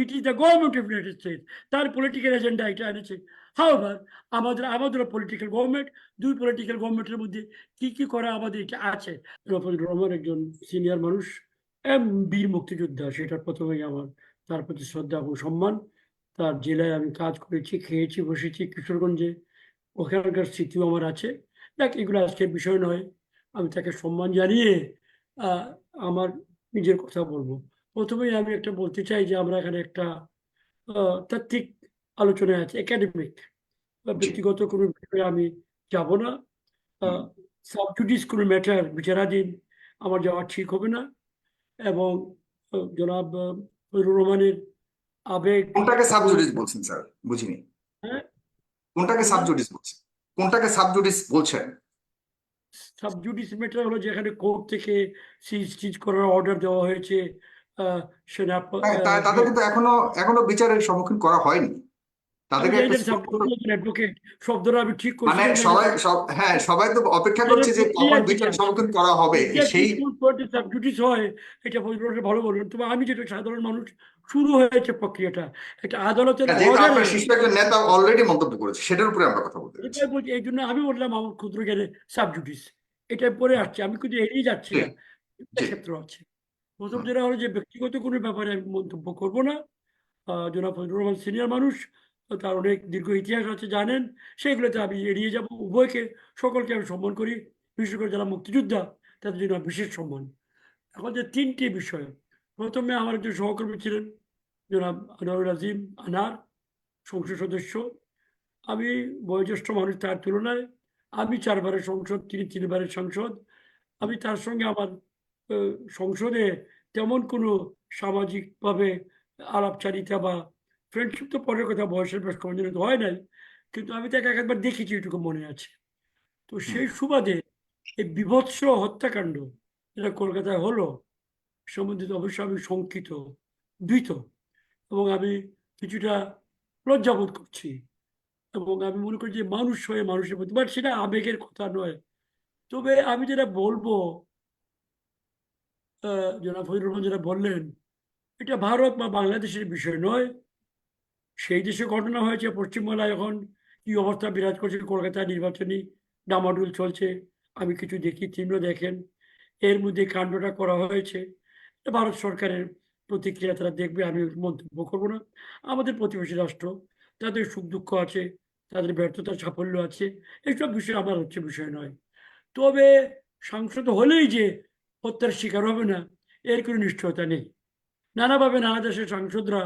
It is the government of United State তার political agenda এটা এনেছে হাওভার আমাদের আমাদের পলিটিক্যাল গভর্নমেন্ট দুই পলিটিক্যাল গভর্নমেন্টের মধ্যে কি কি করা আমাদের এটা আছে? রফিক রহমান একজন সিনিয়র মানুষ, এম বীর মুক্তিযোদ্ধা সেটা প্রথমেই আমার তার প্রতি শ্রদ্ধা এবং সম্মান। তার জেলায় আমি কাজ করেছি, খেয়েছি, বসেছি কিশোরগঞ্জে। ওখানকার স্মৃতিও আমার আছে। দেখ, এগুলো আজকের বিষয় নয়। আমি তাকে সম্মান জানিয়ে আমার নিজের কথা বলব। প্রথমেই আমি একটা বলতে চাই যে আমরা এখানে একটা তাত্ত্বিক আলোচনায় আছে একাডেমিক বা ব্যক্তিগত কোনো বিষয়ে আমি যাব না। সাবজুডিস কোনো ম্যাটার বিচারাধীন আমার যাওয়া ঠিক হবে না এবং জনাব আহ, রহমানের আবেগ কোনটাকে সাবজুডিস বলছেন স্যার? বুঝিনি। হ্যাঁ? কোনটাকে সাবজুডিস বলছেন? কোনটাকে সাবজুডিস বলছেন? সাবজুডিস ম্যাটার হলো যেখানে কোর্ট থেকে সিজ টিজ করার অর্ডার দেওয়া হয়েছে। সেনা তা- তা- তাদের কিন্তু এখনও এখনও বিচারের সম্মুখীন করা হয়নি। তাদেরকে শব্দটা আমি ঠিক করছি মানে সবাই সব হ্যাঁ সবাই তো অপেক্ষা করছে যে কখন বিচারের সম্মুখীন করা হবে। সেই সাবজুডিস হয় এটা ফজলুর ভালো বলবেন তবে আমি যেটা সাধারণ মানুষ শুরু হয়েছে প্রক্রিয়াটা। একটা আদালতের একজন নেতা অলরেডি মন্তব্য করেছে সেটার উপরে আমরা কথা বলতে এটাই বলছি এই জন্য আমি বললাম আমার ক্ষুদ্র জ্ঞানে সাবজুডিস এটা পরে আসছে আমি কিন্তু এড়িয়ে যাচ্ছি না। ক্ষেত্র আছে। প্রথম। যেটা হলো যে ব্যক্তিগত কোনো ব্যাপারে আমি মন্তব্য করব না। জনাব ফজলুর রহমান সিনিয়র মানুষ, তার অনেক দীর্ঘ ইতিহাস আছে, জানেন। সেগুলোতে আমি এড়িয়ে যাব। উভয়কে সকলকে আমি সম্মান করি। বিশেষ করে যারা মুক্তিযোদ্ধা, তাদের জন্য বিশেষ সম্মান। এখন যে তিনটি বিষয়, প্রথমে আমার একজন সহকর্মী ছিলেন, জনাব আনোয়ারুল আজিম আনার, সংসদ সদস্য। আমি বয়োজ্যেষ্ঠ মানুষ তার তুলনায়। আমি চারবারের সংসদ, তিনি তিনবারের সাংসদ। আমি তার সঙ্গে আমার সংসদে তেমন কোনো সামাজিকভাবে আলাপচারিতা বা ফ্রেন্ডশিপ তো পরের কথা বয়সের বেশ কমজনিত হয় নাই কিন্তু আমি তাকে একবার দেখেছি এটুকু মনে আছে। তো সেই সুবাদে এই বিভৎস হত্যাকাণ্ড যেটা কলকাতায় হলো সম্বন্ধিত অবশ্যই আমি শঙ্কিত দ্বিত এবং আমি কিছুটা লজ্জাবোধ করছি এবং আমি মনে করি যে মানুষ হয়ে মানুষের প্রতি বাট সেটা আবেগের কথা নয়। তবে আমি যেটা বলব জনাব ফজলুর রহমান যেটা বললেন, এটা ভারত বা বাংলাদেশের বিষয় নয়। সেই দেশে ঘটনা হয়েছে, পশ্চিমবাংলায় এখন কি অবস্থা বিরাজ করছে কলকাতায় নির্বাচনী ডামাডুল চলছে, আমি কিছু দেখি তিনিও দেখেন। এর মধ্যে কাণ্ডটা করা হয়েছে। ভারত সরকারের প্রতিক্রিয়া তারা দেখবে, আমি মন্তব্য করব না। আমাদের প্রতিবেশী রাষ্ট্র, তাদের সুখ দুঃখ আছে, তাদের ব্যর্থতা, সাফল্য আছে এইসব বিষয় আমার হচ্ছে বিষয় নয়। তবে সাংসদ হলেই যে হত্যার শিকার হবে না এর কোনো নিশ্চয়তা নেই। নানাভাবে নানা দেশের সাংসদরা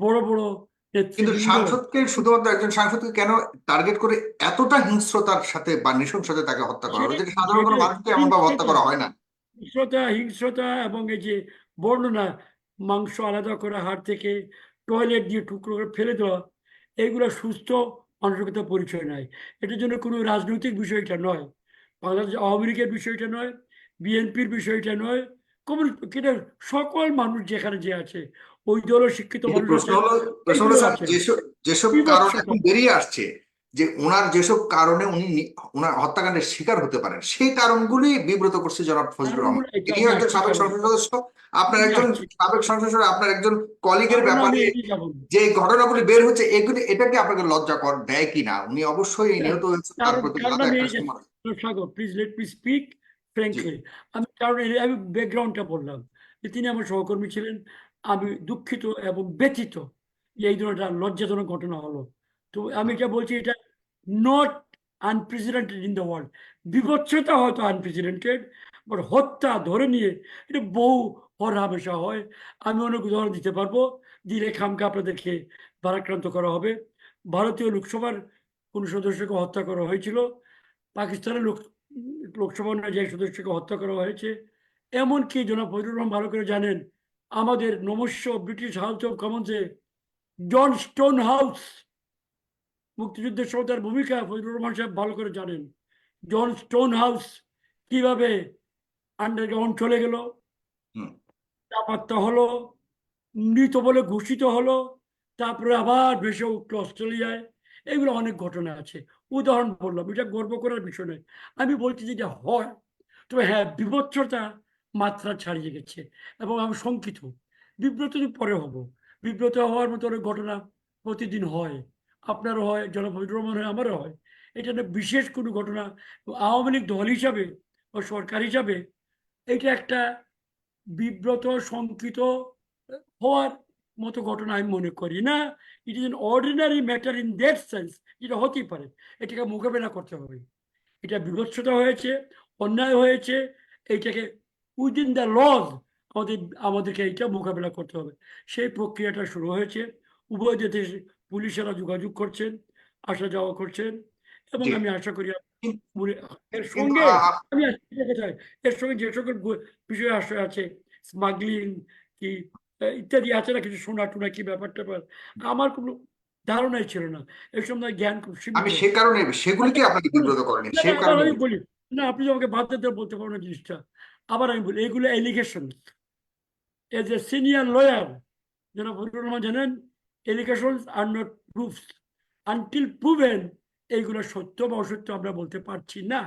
বড় বড় কিন্তু সাংসদকে শুধুমাত্র একজন সাংসদকে কেন টার্গেট করে এতটা হিংস্রতার সাথে বা নৃশংসতে তাকে হত্যা করা হলো? যেটা সাধারণ কোনো মানুষকে এমন ভাবে হত্যা করা হয় না। হিংস্রতা হিংস্রতা এবং এই যে বর্ণনা মাংস আলাদা করে হাড় থেকে টয়লেট দিয়ে টুকরো করে ফেলে দেওয়া এইগুলো সুস্থ মানসিকতার পরিচয় নয় এটার জন্য কোনো রাজনৈতিক বিষয়টা নয়। বাংলাদেশ আওয়ামী লীগের বিষয়টা নয় বিএনপির বিষয়টা নয় কমিউনিস্ট কিন্তু সকল মানুষ যেখানে যে আছে ওই দলও শিক্ষিত। যেসব কারণ এখন বেরিয়ে আসছে যে ওনার যেসব কারণে উনি ওনার হত্যাকাণ্ডের শিকার হতে পারেন সেই কারণগুলি বিব্রত করছে জনাব ফজলুর রহমান এটা আমি একজন সাবেক সংসদ সদস্য আপনার একজন সাবেক সংসদ সদস্য আপনার একজন কলিগের ব্যাপারে। যে ঘটনাগুলি বের হচ্ছে এগুলি এটাকে আপনাকে লজ্জা কর দেয় কিনা উনি অবশ্যই নিহত হয়েছে তার প্রতি please let me speak frankly আমি কারণ আমি ব্যাকগ্রাউন্ডটা বললাম যে তিনি আমার সহকর্মী ছিলেন। আমি দুঃখিত এবং ব্যথিত যে এই ধরনের একটা লজ্জাজনক ঘটনা হলো। তো আমি এটা বলছি এটা not unprecedented in the world বিভৎসতা হয়তো আনপ্রেসিডেন্টেড বাট হত্যা ধরে নিয়ে এটা বহু হর হামেশা হয়। আমি অনেক উদাহরণ দিতে পারব। দিলে খামকে আপনাদেরকে ভারাক্রান্ত করা হবে। ভারতীয় লোকসভার কোন সদস্যকে হত্যা করা হয়েছিল। পাকিস্তানের লোক লোকসভা অনুযায়ী সদস্যকে হত্যা করা হয়েছে এমনকি জনাব ফজলুর রহমান ভালো করে জানেন আমাদের নমস্য ব্রিটিশ হাউস অফ কমন্সে জন স্টোন হাউস মুক্তিযুদ্ধের সময় তার ভূমিকা ফজলুর রহমান সাহেব ভালো করে জানেন। জন স্টোন হাউস কীভাবে আন্ডারগ্রাউন্ড চলে গেল চাপাত্তা হলো মৃত বলে ঘোষিত হলো তারপরে আবার ভেসে উঠল অস্ট্রেলিয়ায় এগুলো অনেক ঘটনা আছে। উদাহরণ বললাম, এটা গর্ব করার বিষয় নয়। আমি বলছি যে এটা হয়, তবে হ্যাঁ বিভৎসতা মাত্রা ছাড়িয়ে গেছে এবং আমি শঙ্কিত। বিব্রত পরে হব, বিব্রত হওয়ার মতো অনেক ঘটনা প্রতিদিন হয়, আপনারও হয় ফজলুর রহমান হয় আমারও হয়। এটা বিশেষ কোনো ঘটনা আওয়ামী লীগ দল হিসাবে বা সরকার হিসাবে এটা একটা বিব্রত, শঙ্কিত হওয়ার মতো ঘটনা আমি মনে করি না। It is an ordinary matter in that sense যেটা হতেই পারে। এটাকে মোকাবেলা করতে হবে। এটা বিভৎসতা হয়েছে অন্যায় হয়েছে এইটাকে উইদিন দ্য লজ আমাদের আমাদেরকে এইটা মোকাবেলা করতে হবে। সেই প্রক্রিয়াটা শুরু হয়েছে। উভয় দেশে পুলিশেরা যোগাযোগ করছেন আসা যাওয়া করছেন এবং আমি আশা করি এর সঙ্গে আমি এর সঙ্গে যে সকল বিষয় আছে স্মাগলিং কি ইত্যাদি আছে না কিছু সোনা টোনা কি ব্যাপার ট্যাপার? আমার কোনো ধারণাই ছিল না। এই সম্বন্ধে জ্ঞান খুব আমি সে কারণে সেগুলিকে আপনাকে বিব্রত করেনি সে কারণে। আমি বলি না আপনি আমাকে বাদ দিতে বলতে পারবেন না জিনিসটা আবার আমি বলি এগুলো allegation as a senior lawyer যেন ফজলুর রহমান জানেন allegations are not proofs until proven এইগুলো সত্য বা অসত্য আমরা বলতে পারছি না।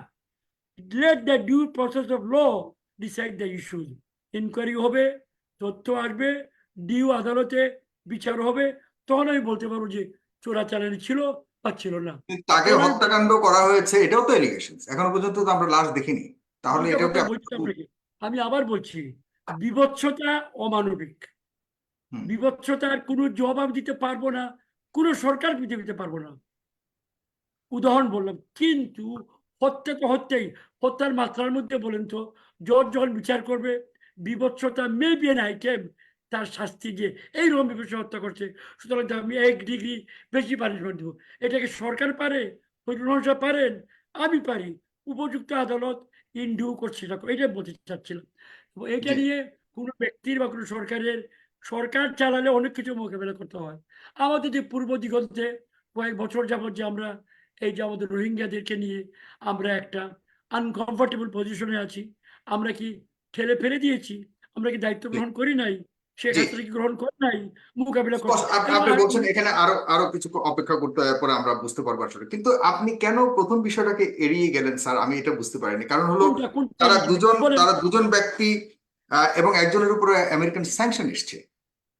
Let the due process of law decide the issues inquiry হবে তথ্য আসবে ডিউ আদালতে বিচার হবে তখন আমি বলতে পারব যে চোরাচালানি ছিল বা ছিল না তাকে হত্যাকাণ্ড করা হয়েছে এটাও তো এলিগেশন এখনও পর্যন্ত তো আমরা লাশ দেখিনি তাহলে এটাও। আমি আবার বলছি বিভৎসতা অমানবিক। বিভৎসতার কোনো জবাব দিতে পারব না কোনো সরকার দিতে পারব না উদাহরণ বললাম কিন্তু হত্যা তো হত্যাই হত্যার মাত্রার মধ্যে বলেন তো জজ যখন বিচার করবে বিভৎসতা মে বি এন আইটেম তার শাস্তি দিয়ে এইরকম বিভৎস হত্যা করছে। সুতরাং আমি এক ডিগ্রি বেশি পানিশমেন্ট দেবো। এটাকে সরকার পারে পারেন আমি পারি। উপযুক্ত আদালত ইন্ডিউ করছে না এটা বলতে চাচ্ছিলাম। এটা নিয়ে কোনো ব্যক্তির বা কোনো সরকারের সরকার চালালে অনেক কিছু মোকাবেলা করতে হয়। আমাদের যে পূর্ব দিগন্তে কয়েক বছর যাবত যে আমরা এই যে আমাদের রোহিঙ্গাদেরকে নিয়ে আমরা একটা আনকমফোর্টেবল পজিশনে আছি। আমরা কি ঠেলে ফেলে দিয়েছি। আমরা কি দায়িত্ব গ্রহণ করি নাই। কি গ্রহণ করে নাই? মোকাবিলা করে স্পষ্ট- আপ- আপনি বলছেন এখানে আরও আরও কিছু অপেক্ষা করতে পরে আমরা বুঝতে পারব আসলে। কিন্তু আপনি কেন প্রথম বিষয়টাকে এড়িয়ে গেলেন স্যার? আমি এটা বুঝতে পারিনি। কারণ হলো তারা দুজন। তারা দুজন ব্যক্তি এবং একজনের উপরে আমেরিকান স্যাংশন এসছে।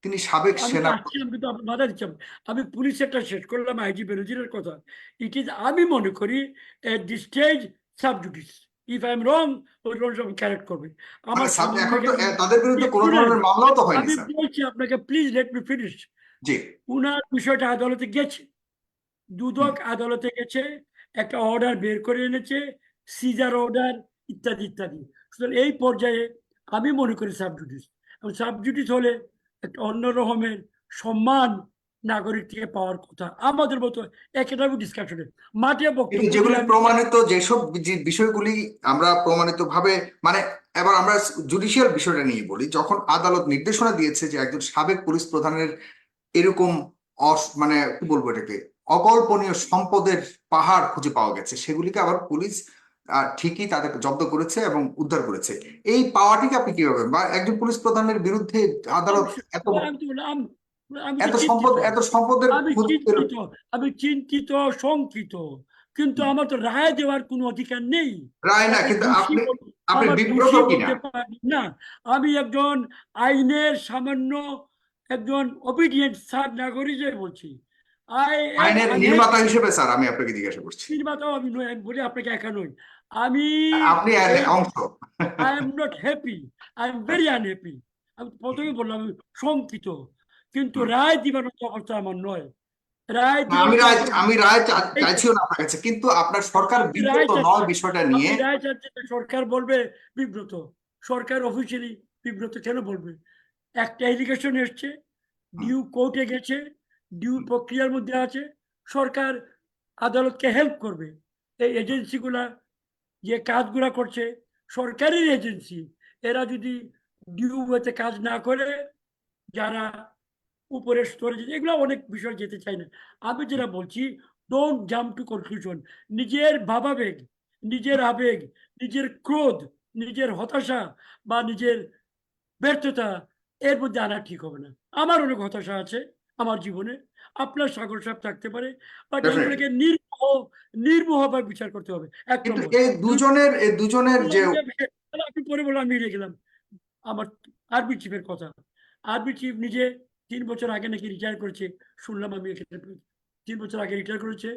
তিনি সাবেক সেনা কিন্তু বাধা আমি পুলিশেরটা শেষ করলাম আইজি বেনজিরের কথা। ইট ইজ আমি মনে করি at the stage sub judice if I am wrong ওই রং সব ক্যারেক্ট করবে। আমার তাদের বিরুদ্ধে কোনো ধরনের মামলাও তো হয়নি আমি বলছি আপনাকে প্লিজ লেট মি ফিনিশ জি। উনার বিষয়টা আদালতে গেছে। দুদক আদালতে গেছে একটা অর্ডার বের করে এনেছে সিজার অর্ডার ইত্যাদি ইত্যাদি। সুতরাং এই পর্যায়ে আমি মনে করি সাবজুডিস সাবজুডিস হলে একটা অন্য রকমের সম্মান নাগরিক থেকে পাওয়ার কথা। আমাদের মতো একাডেমিক ডিসকাশনে মাঠে বক্তব্য যেগুলি প্রমাণিত যেসব বিষয়গুলি আমরা প্রমাণিত ভাবে মানে এবার আমরা জুডিশিয়াল বিষয়টা নিয়ে বলি যখন আদালত নির্দেশনা দিয়েছে যে একজন সাবেক পুলিশ প্রধানের এরকম অস- মানে কি বলব এটাকে অকল্পনীয় সম্পদের পাহাড় খুঁজে পাওয়া গেছে সেগুলিকে আবার পুলিশ ঠিকই তাদের জব্দ করেছে এবং উদ্ধার করেছে। এই পাওয়াটিকে আপনি কীভাবে বা একজন পুলিশ প্রধানের বিরুদ্ধে আদালত এত বললাম, আমি তো এত সম্পদ চিন্তিত। এত সম্পদের আমি চিন্তিত আমি চিন্তিত শঙ্কিত। কিন্তু আমার তো রায় দেওয়ার কোনো অধিকার নেই। রায় না কিন্তু আপনি আপনি বিব্রত কিনা? না। আমি একজন আইনের সামান্য একজন অবিডিয়েন্ট সার নাগরিক বলছি। আই আইনের নির্মাতা হিসেবে স্যার আমি আপনাকে জিজ্ঞাসা করছি। নির্মাতাও আমি নই আমি বলি আপনাকে একা নই। আমি আপনি অংশ। I am not happy I am very unhappy আমি প্রথমে বললাম শঙ্কিত। কিন্তু রায় দিবার মতো অবস্থা আমার নয়। রায় আমি রায় আমি রায় চাইছিও না আপনার কাছে কিন্তু আপনার সরকার বিব্রত নয় বিষয়টা নিয়ে রায় চাচ্ছেন যে সরকার বলবে বিব্রত। সরকার অফিসিয়ালি বিব্রত কেন বলবে? একটা এলিগেশন এসছে ডিউ কোর্টে গেছে ডিউ প্রক্রিয়ার মধ্যে আছে সরকার আদালতকে হেল্প করবে। এই এজেন্সিগুলা যে কাজগুলা করছে সরকারের এজেন্সি এরা যদি ডিউ ওয়েতে কাজ না করে যারা উপরের স্তরে যেতে- এগুলো অনেক বিষয় যেতে চাই না। আমি যেটা বলছি ডোন্ট জাম্প টু কনক্লুশন নিজের ভাবাবেগ নিজের আবেগ নিজের ক্রোধ নিজের হতাশা বা নিজের ব্যর্থতা এর মধ্যে আনা ঠিক হবে না। আমার অনেক হতাশা আছে আমার জীবনে। আপনার সাগর সাহেব থাকতে পারে বাট. এগুলোকে নির্মোহ নির্মোহভাবে বিচার করতে হবে। এই দুজনের এই দুজনের যে আপনি পরে বলে আমি হেরে গেলাম। আমার আর্মি চিফের কথা। আর্মি চিফ নিজে তিন বছর আগে নাকি রিটায়ার করেছে, শুনলাম আমি এখানে। তিন বছর আগে রিটায়ার করেছে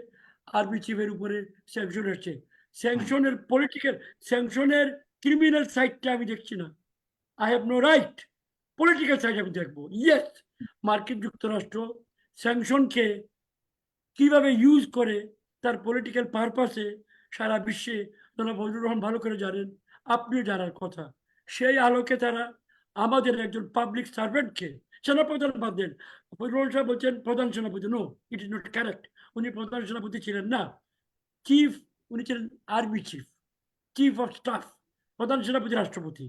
আর্মি চিফের উপরে স্যাংশন এসছে স্যাংশনের পলিটিক্যাল স্যাংশনের ক্রিমিনাল সাইডটা আমি দেখছি না। I have no right political side আমি দেখব। ইয়েস মার্কিন যুক্তরাষ্ট্র স্যাংশনকে কীভাবে ইউজ করে, তার পলিটিক্যাল পারপাসে সারা বিশ্বে জনাব ফজলুর রহমান ভালো করে জানেন। আপনিও জানার কথা। সেই আলোকে তারা আমাদের একজন পাবলিক সার্ভেন্টকে সেনাপ্রধান বাদ দেন। সাহেব বলছেন প্রধান সেনাপতি no it is not correct উনি প্রধান সেনাপতি ছিলেন না। চিফ উনি ছিলেন army chief chief of staff প্রধান সেনাপতি রাষ্ট্রপতি।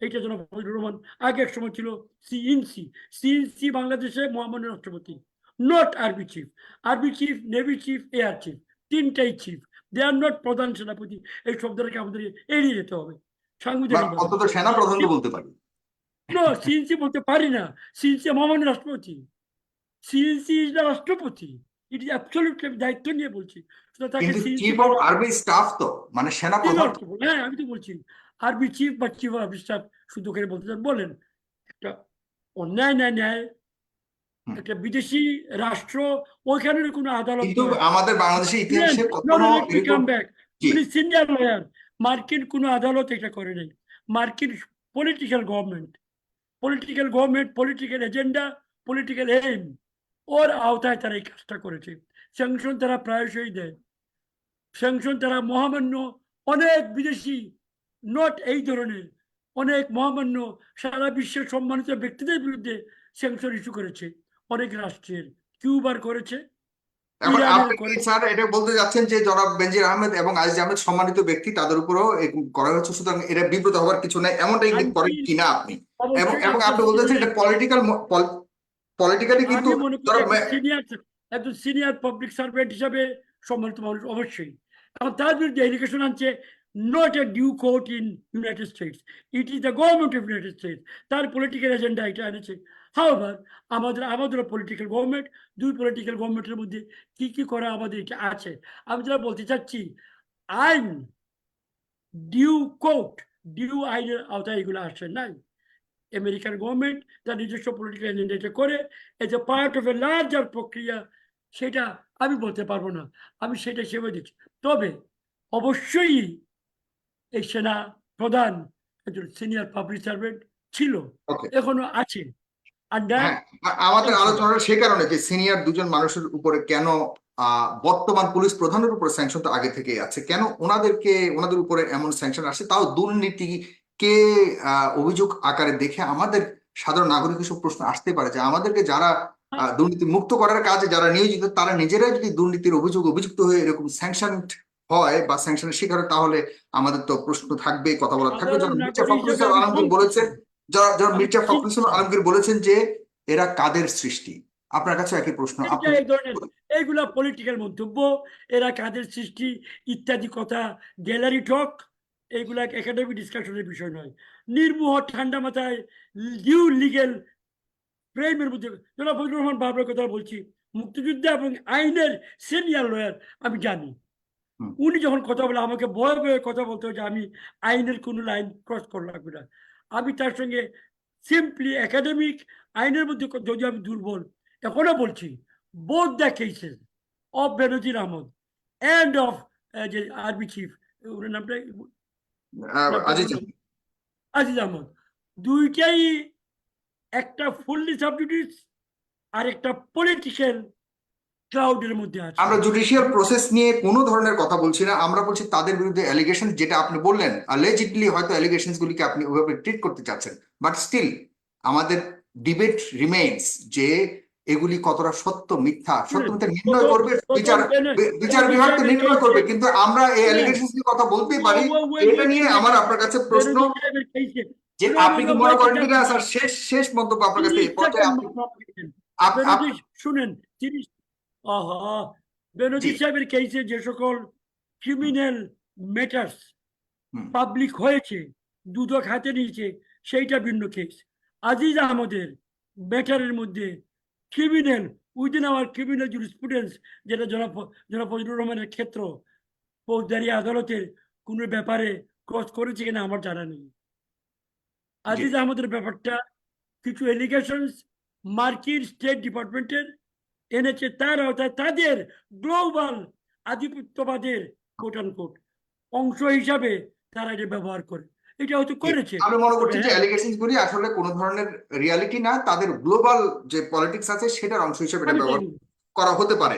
এইটা জনাব ফজলুর রহমান আগে এক সময় ছিল সিইনসি সিইনসি বাংলাদেশে মহামান্য রাষ্ট্রপতি not army chief army chief navy chief air chief তিনটাই চিফ দে আর নট প্রধান সেনাপতি। এই শব্দটাকে আমাদের এড়িয়ে যেতে হবে। সাংবিধানিক সেনা প্রধান বলতে পারি। সিএনসি বলতে পারি না। সিএনসি মহামান্য রাষ্ট্রপতি। সিএনসি ইজ দ্য রাষ্ট্রপতি। ইট ইজ দায়িত্ব নিয়ে বলছি। চিফ অফ আর্মি স্টাফ তো মানে সেনা প্রধান। হ্যাঁ আমি তো বলছি। আরবি চিফ বা চিফ অফ স্টাফ শুধু করে বলতে বলেন। একটা অন্যায় ন্যায় ন্যায় একটা বিদেশি রাষ্ট্র ওইখানের কোনো আদালত কিন্তু আমাদের ইতিহাসে কখনো সিনিয়র লয়ার মার্কিন কোনো আদালত এটা করে নাই। মার্কিন political government political government political agenda political aim ওর আওতায় তারা এই কাজটা করেছে স্যাংশন তারা প্রায়শই দেয় স্যাংশন তারা মহামান্য অনেক বিদেশি নট এই ধরনের অনেক মহামান্য সারা বিশ্বের সম্মানিত ব্যক্তিদের বিরুদ্ধে স্যাংশন ইস্যু করেছে অনেক রাষ্ট্রের কিউবার করেছে স্যার এটা বলতে যাচ্ছেন যে জনাব বেনজির আহমেদ এবং আজিজ আহমেদ সম্মানিত ব্যক্তি তাদের উপরেও করা হচ্ছে। সুতরাং এটা বিব্রত হওয়ার কিছু নাই। এমনটাই করেন কিনা আপনি? এবং এবং আপনি বলতেছেন এটা পলিটিক্যাল পলিটিক্যালি কিন্তু একজন সিনিয়র পাবলিক সার্ভেন্ট হিসাবে সম্মানিত মানুষ অবশ্যই। এবং তার বিরুদ্ধে এলিগেশন আনছে not a due court in United States it is the government of United States তার পলিটিক্যাল এজেন্ডা এটা এনেছে। হাওভার আমাদের আমাদেরও পলিটিক্যাল গভর্নমেন্ট দুই পলিটিক্যাল গভর্নমেন্টের মধ্যে কি কি করা আমাদের এটা আছে। আমি যেটা বলতে চাচ্ছি আইন ডিউ কোর্ট ডিউ আইনের আওতায় এগুলো আসে নাই। আমেরিকান গভর্নমেন্ট তার নিজস্ব পলিটিক্যাল এজেন্ডা এটা করে as a part of a larger প্রক্রিয়া সেটা আমি বলতে পারব না। আমি সেটা সেভাবে দেখছি। তবে অবশ্যই এই সেনা প্রধান একজন সিনিয়র পাবলিক সার্ভেন্ট ছিল। এখনও আছে। হ্যাঁ আমাদের আলোচনাটা সে কারণে যে সিনিয়র দুজন মানুষের উপরে কেন আহ, বর্তমান পুলিশ প্রধানের উপরে স্যাংশন তো আগে থেকেই আছে। কেন ওনাদেরকে ওনাদের উপরে এমন স্যাংশন আসে? তাও দুর্নীতিকে আহ, অভিযোগ আকারে দেখে আমাদের সাধারণ নাগরিক হিসেবে প্রশ্ন আসতে পারে যে আমাদেরকে যারা দুর্নীতি মুক্ত করার কাজে যারা নিয়োজিত তারা নিজেরাই যদি দুর্নীতির অভিযোগ অভিযুক্ত হয়ে এরকম স্যাংশন হয় বা স্যাংশনের শিকার তাহলে আমাদের তো প্রশ্ন থাকবে কথা বলার থাকবে। যেমন মির্জা ফখরুল আলমগীর বলেছেন যারা যারা মির্জা ফখরুল আলমগীর বলেছেন যে এরা কাদের সৃষ্টি? আপনার কাছে একই প্রশ্ন এইগুলা পলিটিক্যাল মন্তব্য এরা কাদের সৃষ্টি ইত্যাদি কথা গ্যালারি টক এইগুলা একাডেমিক ডিসকাশনের বিষয় নয়। নির্মোহ ঠান্ডা মাথায় ডিউ লিগেল প্রেমের মধ্যে জনাব ফজলুর রহমান বাবরের কথা বলছি মুক্তিযুদ্ধ এবং আইনের সিনিয়র লয়ার আমি জানি। উনি যখন কথা বলে আমাকে ভয়ে ভয়ে কথা বলতে হয় যে আমি আইনের কোনো লাইন ক্রস করা লাগবে না আমি তার সঙ্গে সিম্পলি একাডেমিক আইনের মধ্যে যদি আমি দুর্বল এখনও বলছি both the cases of Benazir Ahmed and of যে আর্মি চিফ ওনার নামটা আজিজ আজিজ আহমদ দুইটাই একটা ফুললি সাবজুডিস আর একটা পলিটিক্যাল ক্লাউডের মধ্যে আছে। আমরা জুডিশিয়াল প্রসেস নিয়ে কোনো ধরনের কথা বলছি না আমরা বলছি তাদের বিরুদ্ধে অ্যালিগেশন যেটা আপনি বললেন অ্যালিজিডলি হয়তো অ্যালিগেশনস গুলিকে আপনি ওইভাবে ট্রিট করতে চাচ্ছেন বাট স্টিল আমাদের ডিবেট রিমেইনস যে এগুলি কতটা সত্য মিথ্যা? সত্য মিথ্যা নির্ণয় করবে বিচার বিচার বিভাগ তো নির্ণয় করবে কিন্তু আমরা এই অ্যালিগেশনস নিয়ে কথা বলতেই পারি এটা নিয়ে আমার আপনার কাছে প্রশ্ন যে আপনি কি মনে করেন কিনা? স্যার শেষ শেষ মন্তব্য আপনার কাছে এই পর্যায়ে আপনি আপ- আপ- শুনেন তিরিশ আহা বেনজির জি। সাহেবের কেসে যে সকল ক্রিমিনাল ম্যাটার্স পাবলিক হয়েছে দুদক হাতে নিয়েছে সেইটা ভিন্ন কেস আজিজ আহমদের ম্যাটারের মধ্যে criminal within our criminal jurisprudence যেটা জনাব জনাব ফজলুর রহমানের ক্ষেত্র ফৌজদারি আদালতের কোনো ব্যাপারে ক্রস করেছে কিনা আমার জানা নেই। আজিজ আহমদের ব্যাপারটা কিছু এলিগেশনস মার্কিন স্টেট ডিপার্টমেন্টের এনেছে তার আওতায় তাদের গ্লোবাল আধিপত্যবাদের কোট কোট অংশ হিসাবে তারা এটা ব্যবহার করে। এটা হয়তো করেছে। আমি মনে করছি যে। অ্যালিগেশন গুলি আসলে কোনো ধরনের রিয়ালিটি না তাদের গ্লোবাল যে পলিটিক্স আছে সেটার অংশ হিসেবে এটা ব্যবহার করা হতে পারে।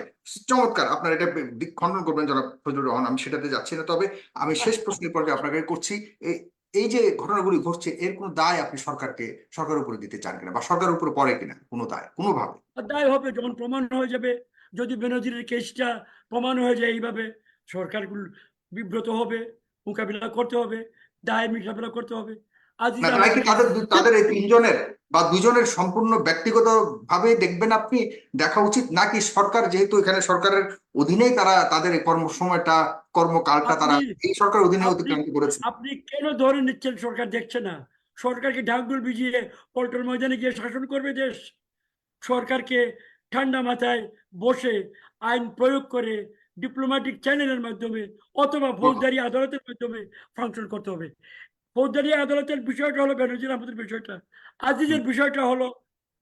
চমৎকার আপনার এটা খণ্ডন করবেন জনাব ফজলুর রহমান আমি সেটাতে যাচ্ছি না। তবে আমি শেষ প্রশ্নের পর্যায়ে আপনাকে করছি এই- যে ঘটনাগুলি ঘটছে এর কোনো দায় আপনি সরকারকে সরকারের উপরে দিতে চান কিনা বা সরকারের উপরে পড়ে কিনা? কোনো দায় কোনোভাবে? দায় হবে যখন প্রমাণ হয়ে যাবে যদি বেনজিরের কেসটা প্রমাণ হয়ে যায় এইভাবে সরকারগুলো বিব্রত হবে মোকাবিলা করতে হবে দায় মোকাবিলা করতে হবে। তাদের এই তিনজনের বা দুজনের সম্পূর্ণ ব্যক্তিগত ভাবে দেখবেন আপনি দেখা উচিত নাকি সরকার যেহেতু এখানে সরকারের অধীনেই তারা তাদের এই কর্মসময়টা কর্মকালটা তারা এই সরকার অধীনে অতিক্রান্ত করেছে। আপনি কেন ধরে নিচ্ছেন সরকার দেখছে না? সরকারকে ঢাকডোল ভিজিয়ে পল্টন ময়দানে গিয়ে শাসন করবে দেশ। সরকারকে ঠান্ডা মাথায় বসে আইন প্রয়োগ করে ডিপ্লোম্যাটিক চ্যানেলের মাধ্যমে অথবা ফৌজদারি আদালতের মাধ্যমে ফাংশন করতে হবে। ফৌজদারি আদালতের বিষয়টা হলো বেনজির আহমদের বিষয়টা? আজিজের বিষয়টা হলো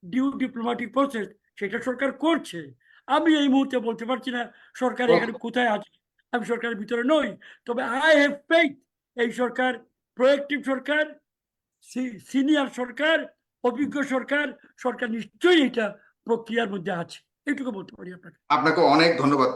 ডিউ ডিপ্লোম্যাটিক প্রসেস সেটা সরকার করছে। আমি এই মুহূর্তে বলতে পারছি না সরকার এখানে কোথায় আছে। আমি সরকারের ভিতরে নই তবে আই হ্যাভ ফেইথ এই সরকার প্রোয়েক্টিভ সরকার সিনিয়র সরকার অভিজ্ঞ সরকার সরকার নিশ্চয়ই এটা প্রক্রিয়ার মধ্যে আছে। এইটুকু বলতে পারি আপনাকে। আপনাকে অনেক ধন্যবাদ।